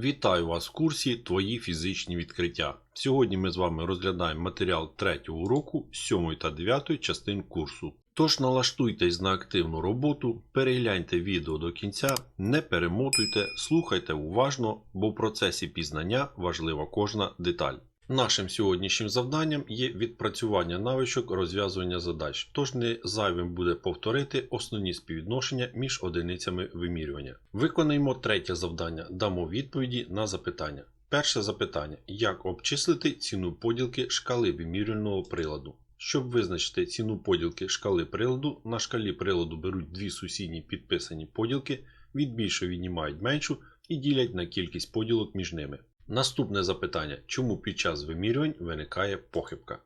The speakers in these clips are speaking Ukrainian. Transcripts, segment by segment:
Вітаю вас в курсі Твої фізичні відкриття. Сьогодні ми з вами розглядаємо матеріал 3 уроку 7 та 9 частин курсу. Тож налаштуйтесь на активну роботу, перегляньте відео до кінця, не перемотуйте, слухайте уважно, бо в процесі пізнання важлива кожна деталь. Нашим сьогоднішнім завданням є відпрацювання навичок розв'язування задач, тож не зайвим буде повторити основні співвідношення між одиницями вимірювання. Виконаємо третє завдання, дамо відповіді на запитання. Перше запитання: як обчислити ціну поділки шкали вимірювального приладу? Щоб визначити ціну поділки шкали приладу, на шкалі приладу беруть дві сусідні підписані поділки, від більшої віднімають меншу і ділять на кількість поділок між ними. Наступне запитання: чому під час вимірювань виникає похибка?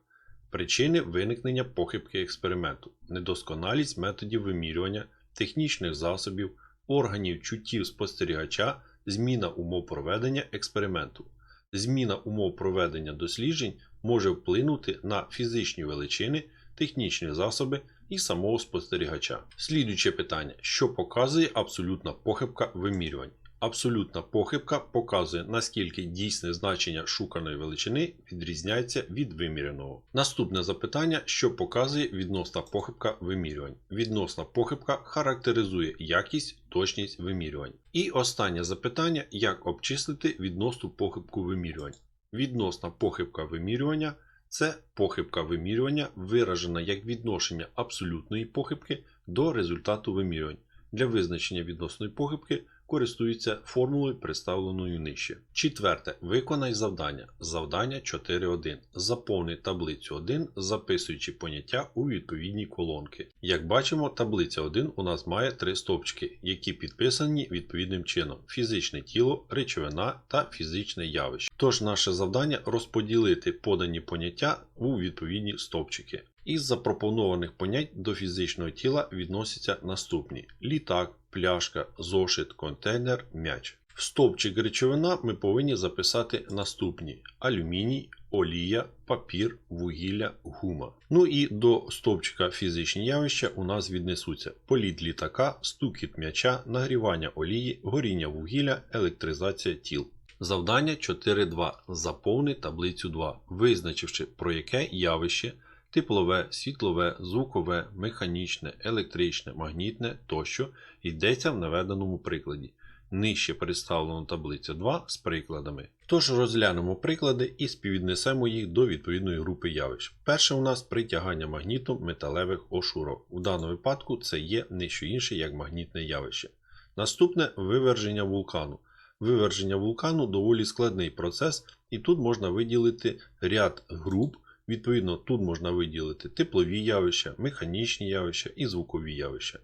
Причини виникнення похибки експерименту, недосконалість методів вимірювання, технічних засобів, органів чуттів спостерігача, зміна умов проведення експерименту. Зміна умов проведення досліджень може вплинути на фізичні величини, технічні засоби і самого спостерігача. Слідуюче питання: що показує абсолютна похибка вимірювань? Абсолютна похибка показує, наскільки дійсне значення шуканої величини відрізняється від виміряного. Наступне запитання, що показує відносна похибка вимірювань. Відносна похибка характеризує якість, точність вимірювань. І останнє запитання, як обчислити відносну похибку вимірювань. Відносна похибка вимірювання це похибка вимірювання, виражена як відношення абсолютної похибки до результату вимірювань. Для визначення відносної похибки користуються формулою, представленою нижче. Четверте. Виконай завдання. Завдання 4.1. Заповни таблицю 1, записуючи поняття у відповідні колонки. Як бачимо, таблиця 1 у нас має три стовпчики, які підписані відповідним чином: фізичне тіло, речовина та фізичне явище. Тож наше завдання розподілити подані поняття у відповідні стовпчики. Із запропонованих понять до фізичного тіла відносяться наступні: літак, пляшка, зошит, контейнер, м'яч. В стовпчик речовина ми повинні записати наступні: алюміній, олія, папір, вугілля, гума. Ну і до стовпчика фізичні явища у нас віднесуться політ літака, стукіт м'яча, нагрівання олії, горіння вугілля, електризація тіл. Завдання 4.2. Заповни таблицю 2, визначивши про яке явище теплове, світлове, звукове, механічне, електричне, магнітне тощо йдеться в наведеному прикладі. Нижче представлено таблиця 2 з прикладами. Тож розглянемо приклади і співвіднесемо їх до відповідної групи явищ. Перше у нас притягання магнітом металевих ошурок. У даному випадку це є не що інше, як магнітне явище. Наступне виверження вулкану. Виверження вулкану доволі складний процес, і тут можна виділити ряд груп. Відповідно, тут можна виділити теплові явища, механічні явища і звукові явища.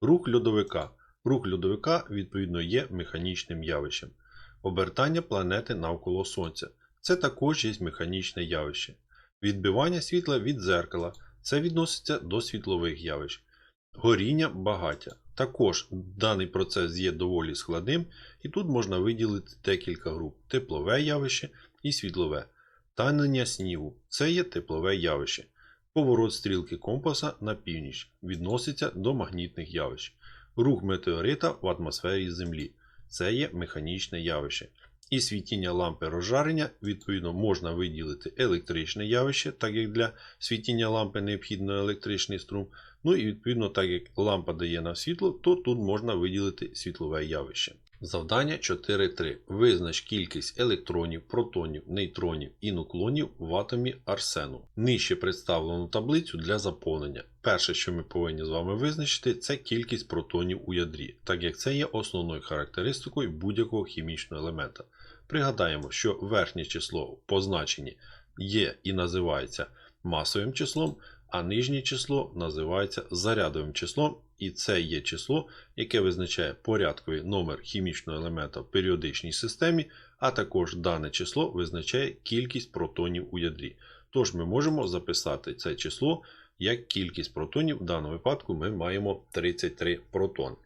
Рух льодовика. Рух льодовика, відповідно, є механічним явищем. Обертання планети навколо Сонця. Це також є механічне явище. Відбивання світла від дзеркала. Це відноситься до світлових явищ. Горіння багаття. Також даний процес є доволі складним, і тут можна виділити декілька груп: теплове явище і світлове. Танення снігу це є теплове явище. Поворот стрілки компаса на північ відноситься до магнітних явищ. Рух метеорита в атмосфері Землі це є механічне явище. І світіння лампи розжарення, відповідно, можна виділити електричне явище, так як для світіння лампи необхідно електричний струм. Ну і відповідно, так як лампа дає нам світло, то тут можна виділити світлове явище. Завдання 4.3. Визнач кількість електронів, протонів, нейтронів і нуклонів в атомі арсену. Нижче представлену таблицю для заповнення. Перше, що ми повинні з вами визначити, це кількість протонів у ядрі, так як це є основною характеристикою будь-якого хімічного елемента. Пригадаємо, що верхнє число в позначенні є і називається масовим числом, а нижнє число називається зарядовим числом, і це є число, яке визначає порядковий номер хімічного елемента в періодичній системі, а також дане число визначає кількість протонів у ядрі. Тож ми можемо записати це число як кількість протонів, в даному випадку ми маємо 33 протони.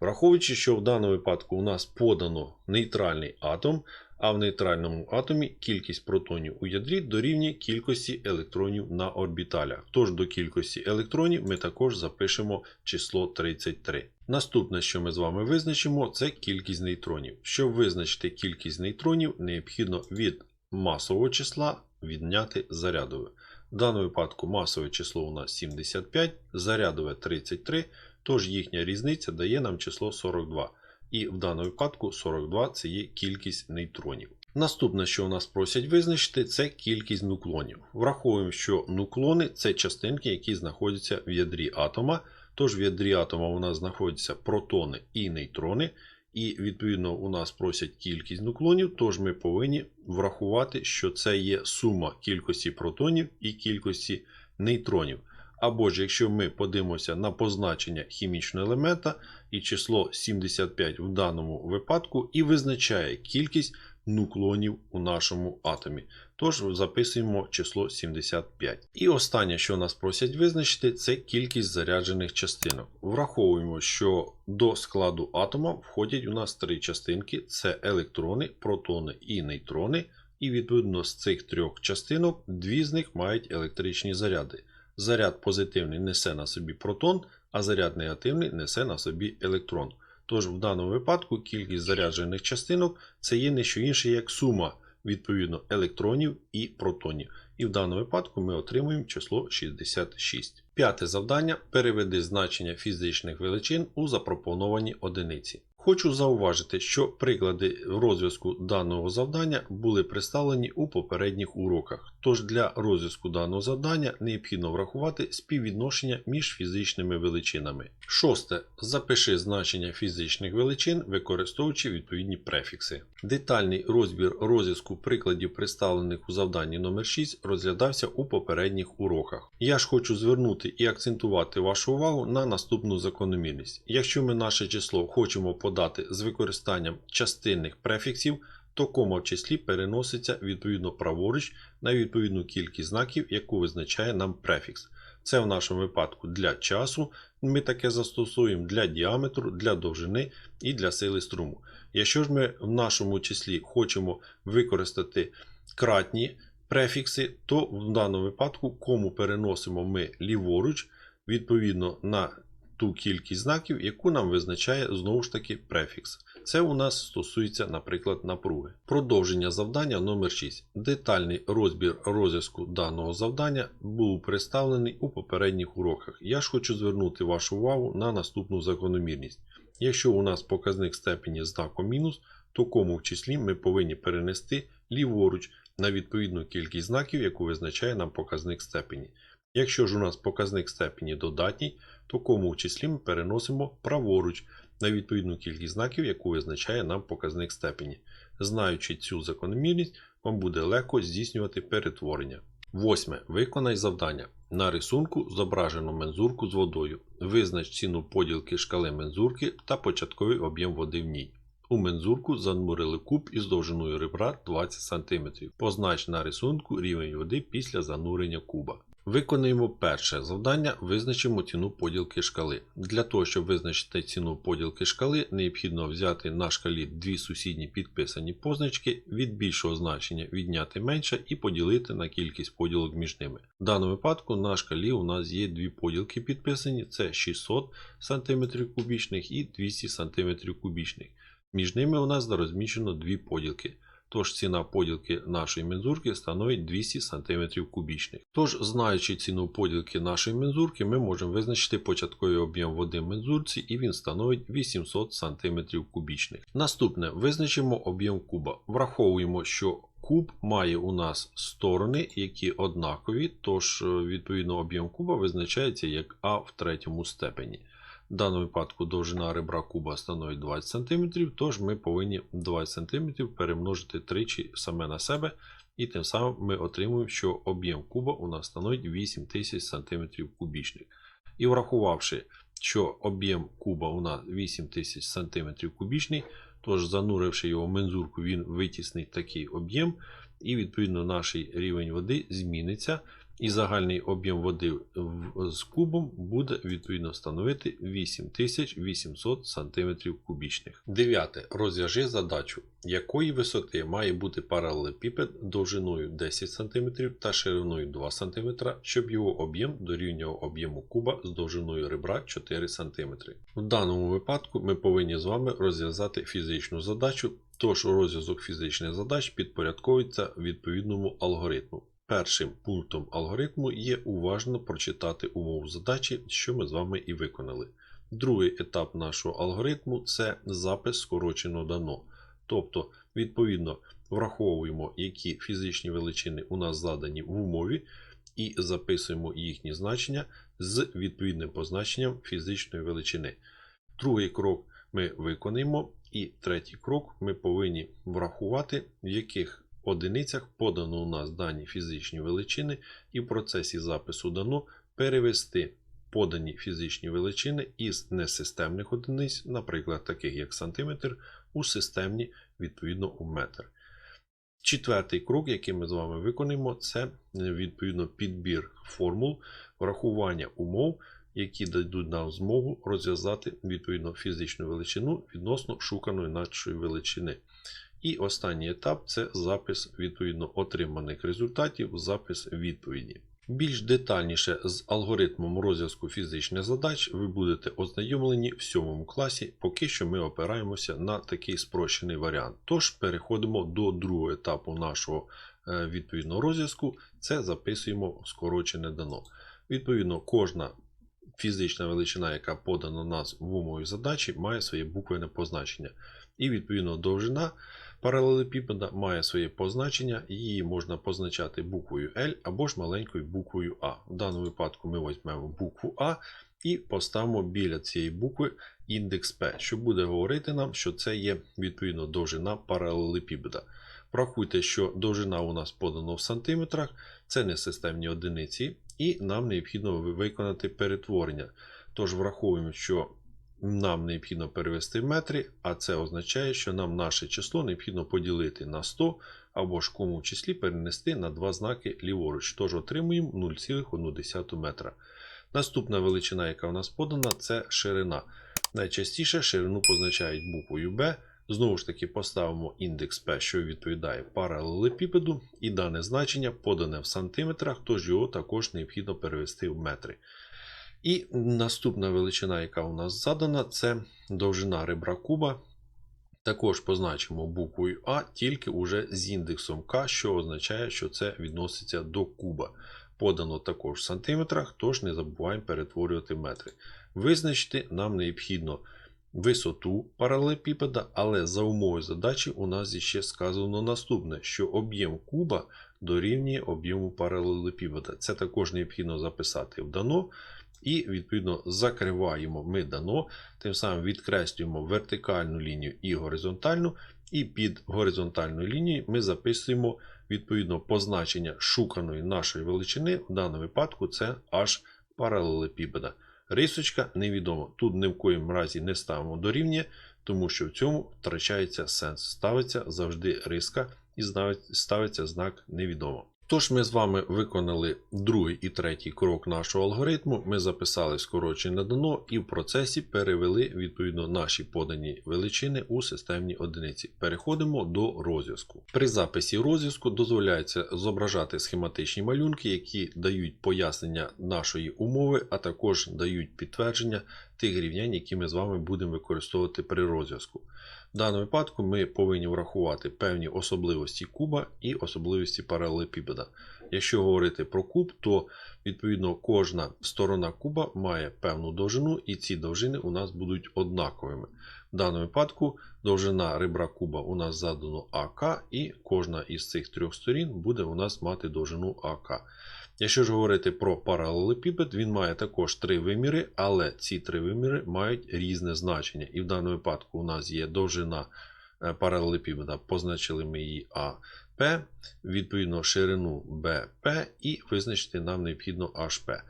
Враховуючи, що в даному випадку у нас подано нейтральний атом, а в нейтральному атомі кількість протонів у ядрі дорівнює кількості електронів на орбіталях. Тож до кількості електронів ми також запишемо число 33. Наступне, що ми з вами визначимо, це кількість нейтронів. Щоб визначити кількість нейтронів, необхідно від масового числа відняти зарядове. В даному випадку масове число у нас 75, зарядове 33, тож їхня різниця дає нам число 42. І в даному випадку 42 це є кількість нейтронів. Наступне, що у нас просять визначити, це кількість нуклонів. Враховуємо, що нуклони це частинки, які знаходяться в ядрі атома. Тож в ядрі атома у нас знаходяться протони і нейтрони. І відповідно у нас просять кількість нуклонів, тож ми повинні врахувати, що це є сума кількості протонів і кількості нейтронів. Або ж якщо ми подивимося на позначення хімічного елемента, і число 75 в даному випадку і визначає кількість нуклонів у нашому атомі. Тож записуємо число 75. І останнє, що нас просять визначити, це кількість заряджених частинок. Враховуємо, що до складу атома входять у нас три частинки: це електрони, протони і нейтрони. І відповідно з цих трьох частинок дві з них мають електричні заряди. Заряд позитивний несе на собі протон, а заряд негативний несе на собі електрон. Тож в даному випадку кількість заряджених частинок це є не що інше, як сума відповідно електронів і протонів. І в даному випадку ми отримуємо число 66. П'яте завдання переведи значення фізичних величин у запропоновані одиниці. Хочу зауважити, що приклади розв'язку даного завдання були представлені у попередніх уроках. Тож для розв'язку даного завдання необхідно врахувати співвідношення між фізичними величинами. Шосте. Запиши значення фізичних величин, використовуючи відповідні префікси. Детальний розбір розв'язку прикладів, представлених у завданні номер 6 розглядався у попередніх уроках. Я ж хочу звернути і акцентувати вашу увагу на наступну закономірність. Якщо ми наше число хочемо подати з використанням частинних префіксів, то кома в числі переноситься відповідно праворуч на відповідну кількість знаків, яку визначає нам префікс. Це в нашому випадку для часу. Ми таке застосуємо для діаметру, для довжини і для сили струму. Якщо ж ми в нашому числі хочемо використати кратні префікси, то в даному випадку кому переносимо ми ліворуч відповідно на ту кількість знаків, яку нам визначає знову ж таки префікс. Це у нас стосується, наприклад, напруги. Продовження завдання номер 6. Детальний розбір розв'язку даного завдання був представлений у попередніх уроках. Я ж хочу звернути вашу увагу на наступну закономірність. Якщо у нас показник степені знаком мінус, то кому в числі ми повинні перенести ліворуч на відповідну кількість знаків, яку визначає нам показник степені. Якщо ж у нас показник степені додатній, то кому числі ми переносимо праворуч на відповідну кількість знаків, яку визначає нам показник степені. Знаючи цю закономірність, вам буде легко здійснювати перетворення. Восьме. Виконай завдання. На рисунку зображено мензурку з водою. Визнач ціну поділки шкали мензурки та початковий об'єм води в ній. У мензурку занурили куб із довжиною ребра 20 см. Познач на рисунку рівень води після занурення куба. Виконуємо перше завдання, визначимо ціну поділки шкали. Для того, щоб визначити ціну поділки шкали, необхідно взяти на шкалі дві сусідні підписані позначки, від більшого значення відняти менше і поділити на кількість поділок між ними. В даному випадку на шкалі у нас є дві поділки підписані: це 600 см кубічних і 200 см кубічних. Між ними у нас розміщено дві поділки. Тож ціна поділки нашої мензурки становить 200 см кубічних. Тож, знаючи ціну поділки нашої мензурки, ми можемо визначити початковий об'єм води в мензурці і він становить 800 см кубічних. Наступне визначимо об'єм куба. Враховуємо, що куб має у нас сторони, які однакові, тож відповідно об'єм куба визначається як А в третьому степені. В даному випадку довжина ребра куба становить 20 см, тож ми повинні 20 см перемножити тричі саме на себе, і тим самим ми отримуємо, що об'єм куба у нас становить 8000 см кубічних. І врахувавши, що об'єм куба у нас 8000 см кубічний, тож зануривши його в мензурку, він витіснить такий об'єм, і відповідно наш рівень води зміниться і загальний об'єм води з кубом буде відповідно становити 8800 см кубічних. Дев'яте. Розв'яжи задачу, якої висоти має бути паралелепіпед довжиною 10 см та шириною 2 см, щоб його об'єм дорівнював об'єму куба з довжиною ребра 4 см. В даному випадку ми повинні з вами розв'язати фізичну задачу, тож розв'язок фізичних задач підпорядковується відповідному алгоритму. Першим пунктом алгоритму є уважно прочитати умову задачі, що ми з вами і виконали. Другий етап нашого алгоритму це запис скорочено дано. Тобто, відповідно, враховуємо, які фізичні величини у нас задані в умові, і записуємо їхні значення з відповідним позначенням фізичної величини. Другий крок ми виконаємо, і третій крок ми повинні врахувати, в яких одиницях подано у нас дані фізичні величини, і в процесі запису дано перевести подані фізичні величини із несистемних одиниць, наприклад, таких як сантиметр, у системні відповідно у метр. Четвертий крок, який ми з вами виконуємо, це е, відповідно підбір формул, врахування умов, які дадуть нам змогу розв'язати відповідно фізичну величину відносно шуканої нашої величини. І останній етап це запис відповідно отриманих результатів, запис відповіді. Більш детальніше з алгоритмом розв'язку фізичних задач ви будете ознайомлені в 7 класі, поки що ми опираємося на такий спрощений варіант. Тож переходимо до другого етапу нашого е, відповідного розв'язку, це записуємо скорочене дано. Відповідно, кожна фізична величина, яка подана нас в умові задачі, має своє буквене позначення. І відповідно довжина паралелепіпеда має своє позначення, її можна позначати буквою L або ж маленькою буквою А. В даному випадку ми візьмемо букву А і поставимо біля цієї букви індекс P, що буде говорити нам, що це є відповідно довжина паралелепіпеда. Врахуйте, що довжина у нас подана в сантиметрах, це не системні одиниці, і нам необхідно виконати перетворення. Тож враховуємо, що нам необхідно перевести в метри, а це означає, що нам наше число необхідно поділити на 100 або ж в кому числі перенести на два знаки ліворуч. Тож отримуємо 0,1 метра. Наступна величина, яка у нас подана, це ширина. Найчастіше ширину позначають буквою B. Знову ж таки, поставимо індекс P, що відповідає паралелепіпеду, і дане значення подане в сантиметрах, тож його також необхідно перевести в метри. І наступна величина, яка у нас задана, це довжина ребра куба. Також позначимо буквою А, тільки уже з індексом К, що означає, що це відноситься до куба. Подано також в сантиметрах, тож не забуваємо перетворювати метри. Визначити нам необхідно висоту паралелепіпеда, але за умовою задачі у нас ще сказано наступне, що об'єм куба дорівнює об'єму паралелепіпеда. Це також необхідно записати в дано. І, відповідно, закриваємо ми дано, тим самим відкреслюємо вертикальну лінію і горизонтальну, і під горизонтальною лінією ми записуємо відповідно позначення шуканої нашої величини. В даному випадку це аж паралелепіпеда. Рисочка невідомо. Тут ні в коїм разі не ставимо дорівнює, тому що в цьому втрачається сенс. Ставиться завжди риска і ставиться знак невідомо. Тож ми з вами виконали другий і третій крок нашого алгоритму. Ми записали скорочене дано і в процесі перевели відповідно наші подані величини у системні одиниці. Переходимо до розв'язку. При записі розв'язку дозволяється зображати схематичні малюнки, які дають пояснення нашої умови, а також дають підтвердження тих рівнянь, які ми з вами будемо використовувати при розв'язку. В даному випадку ми повинні врахувати певні особливості куба і особливості паралелепіпеда. Якщо говорити про куб, то відповідно кожна сторона куба має певну довжину, і ці довжини у нас будуть однаковими. В даному випадку довжина ребра куба у нас задано АК, і кожна із цих трьох сторін буде у нас мати довжину АК. Якщо ж говорити про паралелепіпед, він має також три виміри, але ці три виміри мають різне значення. І в даному випадку у нас є довжина е, паралелепіпеда, позначили ми її АП, відповідно ширину БП і визначити нам необхідно HP.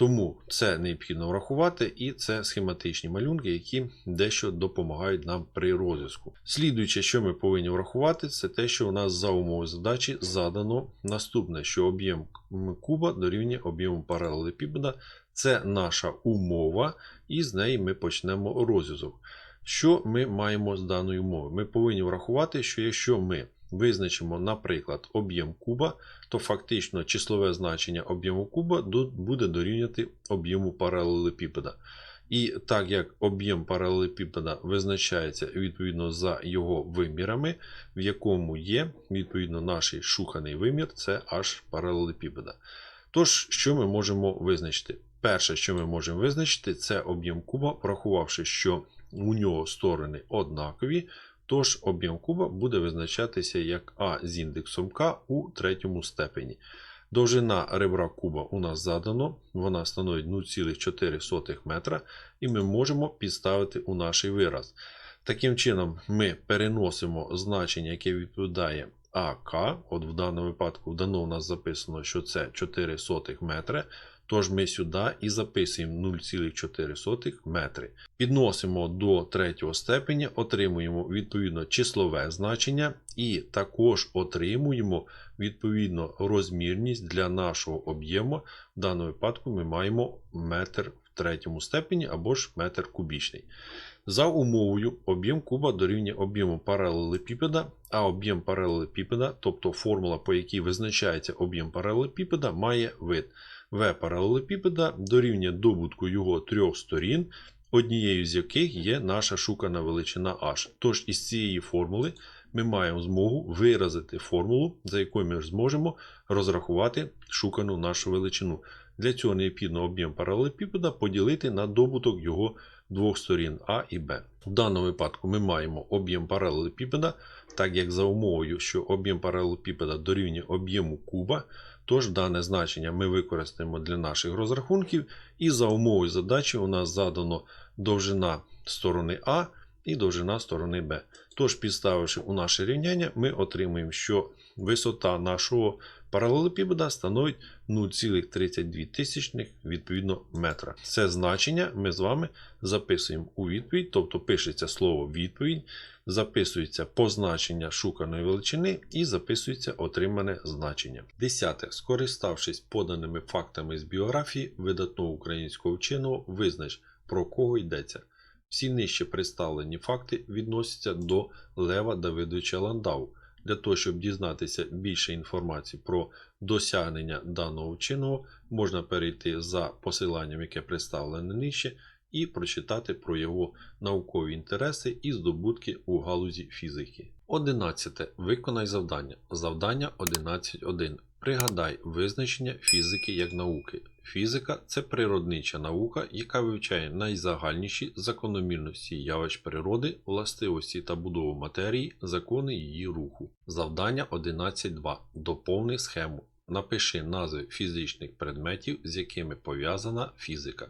Тому це необхідно врахувати, і це схематичні малюнки, які дещо допомагають нам при розв'язку. Слідуюче, що ми повинні врахувати, це те, що у нас за умови задачі задано наступне, що об'єм куба дорівнює об'єму паралелепіпеда. Це наша умова, і з неї ми почнемо розв'язок. Що ми маємо з даної умови? Ми повинні врахувати, що якщо ми визначимо, наприклад, об'єм куба, то фактично числове значення об'єму куба буде дорівнювати об'єму паралелепіпеда. І так як об'єм паралелепіпеда визначається відповідно за його вимірами, в якому є відповідно наш шуканий вимір, це аж паралелепіпеда. Тож, що ми можемо визначити? Перше, що ми можемо визначити, це об'єм куба, врахувавши, що у нього сторони однакові, тож об'єм куба буде визначатися як А з індексом К у третьому степені. Довжина ребра куба у нас задано, вона становить 0,4 метра, і ми можемо підставити у наш вираз. Таким чином, ми переносимо значення, яке відповідає АК. От в даному випадку дано у нас записано, що це 4 сотих метри. Тож ми сюди і записуємо 0,4 метри. Підносимо до третього степеня, отримуємо відповідно числове значення і також отримуємо відповідно розмірність для нашого об'єму. В даному випадку ми маємо метр в третьому степені або ж метр кубічний. За умовою об'єм куба дорівнює об'єму паралелепіпеда, а об'єм паралелепіпеда, тобто формула, по якій визначається об'єм паралелепіпеда, має вид. В паралелепіпеда дорівнює добутку його трьох сторін, однією з яких є наша шукана величина h. Тож із цієї формули ми маємо змогу виразити формулу, за якою ми зможемо розрахувати шукану нашу величину. Для цього необхідно об'єм паралелепіпеда поділити на добуток його двох сторін А і Б. В даному випадку ми маємо об'єм паралелепіпеда, так як за умовою, що об'єм паралелепіпеда дорівнює об'єму куба, тож дане значення ми використаємо для наших розрахунків, і за умови задачі у нас задано довжина сторони А і довжина сторони Б. Тож, підставивши у наше рівняння, ми отримуємо, що висота нашого паралелепіпеда становить 0,32 відповідно метра. Це значення ми з вами записуємо у відповідь, тобто пишеться слово відповідь, записується позначення шуканої величини і записується отримане значення. Десяте. Скориставшись поданими фактами з біографії видатного українського вченого, визнач, про кого йдеться. Всі нижче представлені факти відносяться до Лева Давидовича Ландау. Для того, щоб дізнатися більше інформації про досягнення даного вченого, можна перейти за посиланням, яке представлене нижче, і прочитати про його наукові інтереси і здобутки у галузі фізики. 11. Виконай завдання. Завдання 11.1. Пригадай визначення фізики як науки. Фізика це природнича наука, яка вивчає найзагальніші закономірності явищ природи, властивості та будову матерії, закони її руху. Завдання 11.2. Доповни схему. Напиши назви фізичних предметів, з якими пов'язана фізика.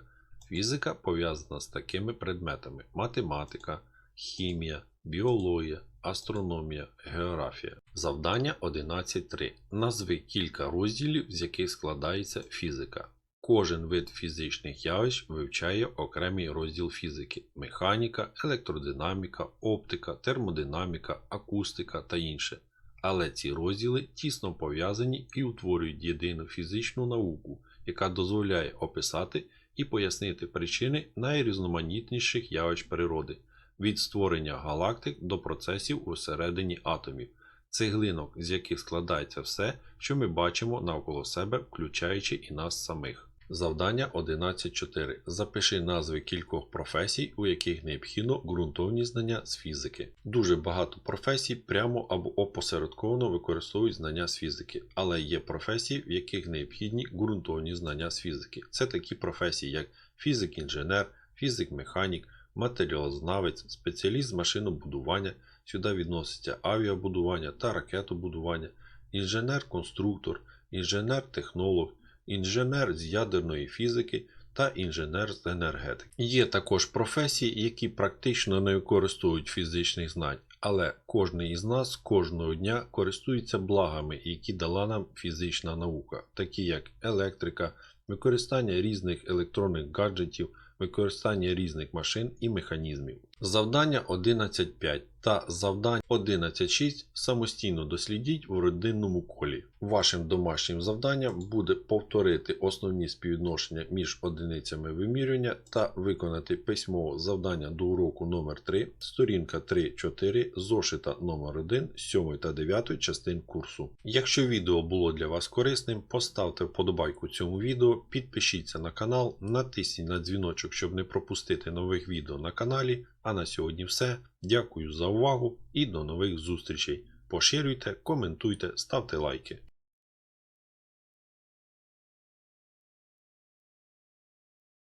Фізика пов'язана з такими предметами: математика, хімія, біологія, астрономія, географія. Завдання 11.3. Назви кілька розділів, з яких складається фізика. Кожен вид фізичних явищ вивчає окремий розділ фізики: механіка, електродинаміка, оптика, термодинаміка, акустика та інше. Але ці розділи тісно пов'язані і утворюють єдину фізичну науку, яка дозволяє описати і пояснити причини найрізноманітніших явищ природи від створення галактик до процесів усередині атомів, цеглинок, з яких складається все, що ми бачимо навколо себе, включаючи і нас самих. Завдання 11.4. Запиши назви кількох професій, у яких необхідно ґрунтовні знання з фізики. Дуже багато професій прямо або опосередковано використовують знання з фізики, але є професії, в яких необхідні ґрунтовні знання з фізики. Це такі професії, як фізик-інженер, фізик-механік, матеріалознавець, спеціаліст з машинобудування, сюди відноситься авіабудування та ракетобудування, інженер-конструктор, інженер-технолог, інженер з ядерної фізики та інженер з енергетики. Є також професії, які практично не використовують фізичних знань, але кожен із нас кожного дня користується благами, які дала нам фізична наука, такі як електрика, використання різних електронних гаджетів, використання різних машин і механізмів. Завдання 11.5 та завдання 11.6 самостійно дослідіть у родинному колі. Вашим домашнім завданням буде повторити основні співвідношення між одиницями вимірювання та виконати письмово завдання до уроку номер 3 сторінка 3-4 зошита номер 1 7 та 9 частин курсу. Якщо відео було для вас корисним, поставте вподобайку цьому відео, підпишіться на канал, натисніть на дзвіночок, щоб не пропустити нових відео на каналі. А на сьогодні все. Дякую за увагу і до нових зустрічей. Поширюйте, коментуйте, ставте лайки.